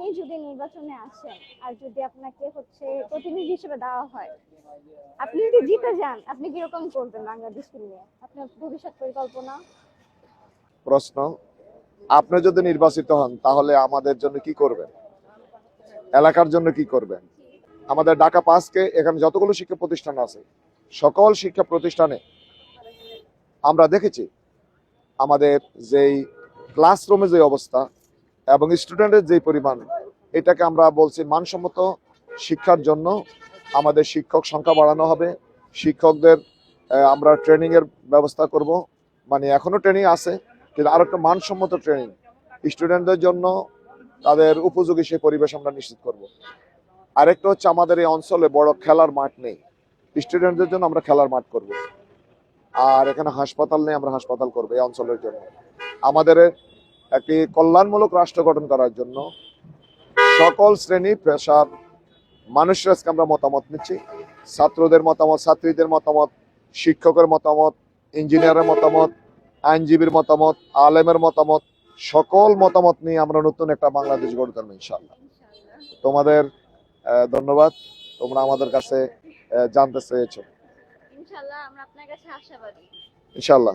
আপনি যদি নির্বাচনে আসেন, আর যদি আপনাকে হচ্ছে প্রতিনিধি হিসেবে দেওয়া হয়, আপনি যদি জিতে যান, আপনি কীরকম করবেন বাংলাদেশকে নিয়ে? আপনার ভবিষ্যৎ পরিকল্পনা? প্রশ্ন, আপনি যদি নির্বাচিত হন, তাহলে আমাদের জন্য কি করবেন? এলাকার জন্য কি করবেন? আমাদের ঢাকা পাসকে এখানে যতগুলো শিক্ষা প্রতিষ্ঠান আছে, সকল শিক্ষা প্রতিষ্ঠানে আমরা দেখেছি, আমাদের যেই ক্লাসরুমে যে অবস্থা এবং স্টুডেন্টের যে পরিমাণ, এটাকে আমরা বলছি মানসম্মত শিক্ষার জন্য আমাদের শিক্ষক সংখ্যা বাড়ানো হবে। শিক্ষকদের আমরা ট্রেনিং এর ব্যবস্থা করব। মানে এখনও ট্রেনিং আছে, কিন্তু আরও একটা মানসম্মত ট্রেনিং স্টুডেন্টদের জন্য তাদের উপযোগী সেই পরিবেশ আমরা নিশ্চিত করব। আরেকটা হচ্ছে আমাদের এই অঞ্চলে বড় খেলার মাঠ নেই স্টুডেন্টদের জন্য আমরা খেলার মাঠ করব। আর এখানে হাসপাতাল নেই, আমরা হাসপাতাল করব এই অঞ্চলের জন্য। আমাদের একটি কল্যাণমূলক রাষ্ট্র গঠন করার জন্য সকল শ্রেণি পেশার মানুষের আজকে আমরা মতামত নিচ্ছি। ছাত্রদের মতামত ছাত্রীদের মতামত শিক্ষকের মতামত ইঞ্জিনিয়ারের মতামত আইনজীবীর মতামত আলেমের মতামত সকল মতামত নিয়ে আমরা নতুন একটা বাংলাদেশ গড়ে তুলবো ইনশাল্লাহ তোমাদের ধন্যবাদ। তোমরা আমাদের কাছে জানতে চেয়েছো। ইনশাল্লাহ আমরা আপনার কাছে আশাবাদী। ইনশাল্লাহ